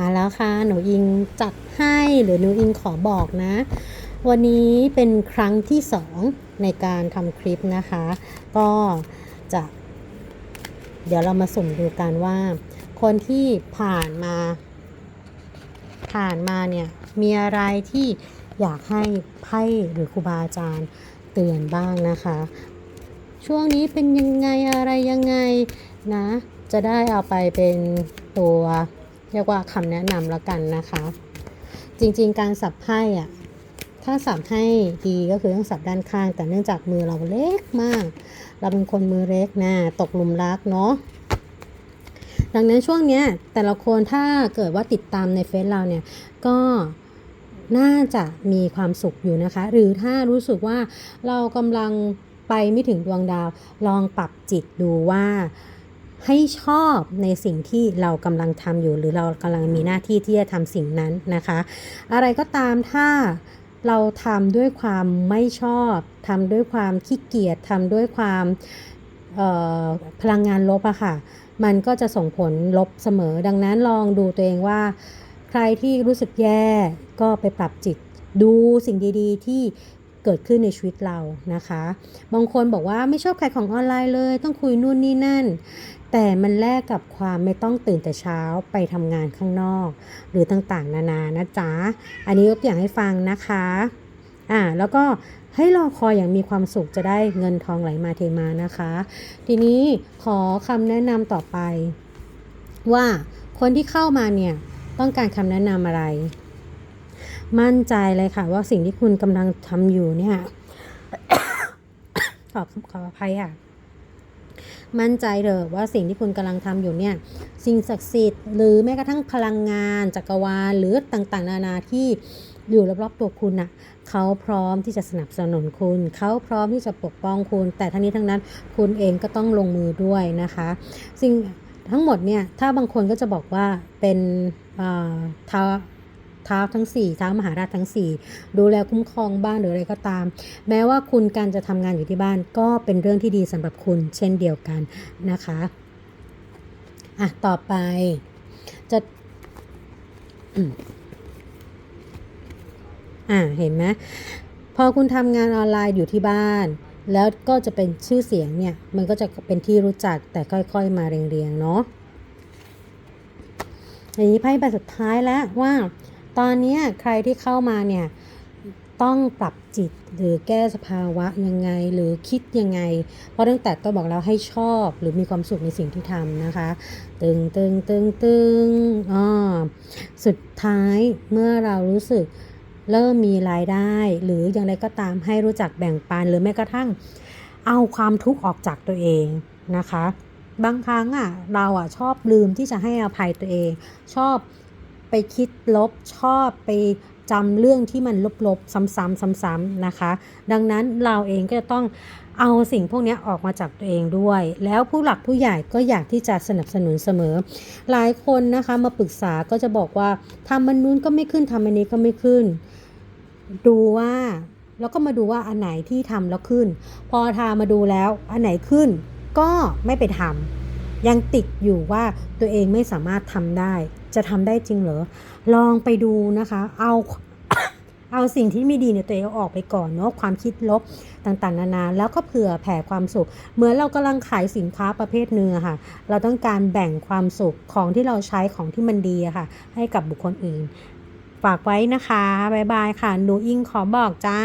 มาแล้วค่ะหนูอิงจัดให้หรือหนูอิงขอบอกนะ วันนี้เป็นครั้งที่สองในการทำคลิปนะคะ ก็จะ เดี๋ยวเรามาสุ่มดูกันว่า คนที่ผ่านมา ผ่านมาเนี่ย มีอะไรที่อยากให้ไพ่หรือครูบาอาจารย์เตือนบ้างนะคะ ช่วงนี้เป็นยังไงอะไรยังไงนะ จะได้เอาไปเป็นตัว เรียกว่าคำแนะนำแล้วกันนะคะ จริงๆ การสับไพ่อะถ้าสับให้ดีก็คือต้องสับด้านข้าง แต่เนื่องจากมือเราเล็กมาก เราเป็นคนมือเล็กนะตกหลุมรักเนาะดังนั้นช่วงเนี้ยแต่ละคนถ้าเกิดว่าติดตามในเฟซเราเนี่ยก็น่าจะมีความสุขอยู่นะคะ หรือถ้ารู้สึกว่าเรากำลังไปไม่ถึงดวงดาว ลองปรับจิตดูว่า ให้ชอบในสิ่งที่เรากำลังทำอยู่ หรือเรากำลังมีหน้าที่ที่จะทำสิ่งนั้นนะคะ อะไรก็ตามถ้าเราทำด้วยความไม่ชอบทำด้วยความขี้เกียจทำด้วยความพลังงานลบอะค่ะ มันก็จะส่งผลลบเสมอ ดังนั้นลองดูตัวเองว่า ใครที่รู้สึกแย่ก็ไปปรับจิตดูสิ่งดี ๆ ที่ เกิดขึ้นในชีวิตเรานะคะ บางคนบอกว่าไม่ชอบขายของออนไลน์เลย ต้องคุยนู่นนี่นั่น แต่มันแลกกับความไม่ต้องตื่นแต่เช้าไปทำงานข้างนอก หรือต่างๆ นานานะจ๊ะ อันนี้ยกตัวอย่างให้ฟังนะคะอ่าแล้วก็ให้รอคอยอย่างมีความสุขจะได้เงินทองไหลมาเทมานะคะ ทีนี้ขอคำแนะนำต่อไป ว่าคนที่เข้ามาเนี่ยต้องการคำแนะนำอะไร มั่นใจเลยค่ะ ว่าสิ่งที่คุณกำลังทำอยู่เนี่ยขอขออภัยค่ะ มั่นใจเถอะว่าสิ่งที่คุณกำลังทำอยู่เนี่ย สิ่งศักดิ์สิทธิ์หรือแม้กระทั่งพลังงานจักรวาลหรือต่างๆ นานาที่อยู่รอบๆตัวคุณน่ะเขาพร้อมที่จะสนับสนุนคุณ เขาพร้อมที่จะปกป้องคุณ แต่ทั้งนี้ทั้งนั้นคุณเองก็ต้องลงมือด้วยนะคะ สิ่งทั้งหมดเนี่ยถ้าบางคนก็จะบอกว่าเป็นเอ่อท้า ท้าวทั้ง4ท้าวมหาราชทั้ง 4 ดูแลคุ้มครองบ้านหรืออะไรก็ตาม แม้ว่าคุณการจะทำงานอยู่ที่บ้านก็เป็นเรื่องที่ดีสำหรับคุณเช่นเดียวกันนะคะอะต่อไปจะอะเห็นไหมพอคุณทำงานออนไลน์อยู่ที่บ้าน แล้วก็จะเป็นชื่อเสียงเนี่ย มันก็จะเป็นที่รู้จักแต่ค่อยๆมาเรียงๆเนาะอันนี้ไพ่ใบสุดท้ายแล้วว่า ตอนนี้ใครที่เข้ามาเนี่ยต้องปรับจิตหรือแก้สภาวะยังไงหรือคิดยังไง เพราะตั้งแต่ก็บอกแล้วให้ชอบหรือมีความสุขในสิ่งที่ทำนะคะ ตึงตึงตึงตึงอ๋อสุดท้ายเมื่อเรารู้สึกเริ่มมีรายได้ หรืออย่างไรก็ตามให้รู้จักแบ่งปันหรือแม้กระทั่งเอาความทุกข์ออกจากตัวเองนะคะ บางครั้งอะเราอะชอบลืมที่จะให้อภัยตัวเอง ชอบ ไปคิดลบชอบไปจำเรื่องที่มันลบๆ ซ้ำๆซ้ำๆนะคะ ดังนั้นเราเองก็จะต้องเอาสิ่งพวกนี้ออกมาจากตัวเองด้วย แล้วผู้หลักผู้ใหญ่ก็อยากที่จะสนับสนุนเสมอ หลายคนนะคะมาปรึกษาก็จะบอกว่าทำมันนู้นก็ไม่ขึ้นทำอันนี้ก็ไม่ขึ้น ดูว่าแล้วก็มาดูว่าอันไหนที่ทำแล้วขึ้น พอทามาดูแล้วอันไหนขึ้นก็ไม่ไปทำ ยังติดอยู่ว่าตัวเองไม่สามารถทำได้ จะทำได้จริงเหรอ ลองไปดูนะคะ เอาเอาสิ่งที่ไม่ดีในตัวเองออกไปก่อนเนาะความคิดลบต่างๆ นานา แล้วก็เผื่อแผ่ความสุข เหมือนเรากำลังขายสินค้าประเภทหนึ่งอค่ะ เราต้องการแบ่งความสุขของที่เราใช้ของที่มันดีค่ะ ให้กับบุคคลอื่น ฝากไว้นะคะ บ๊ายบายค่ะหนูอิงขอบอกจ้า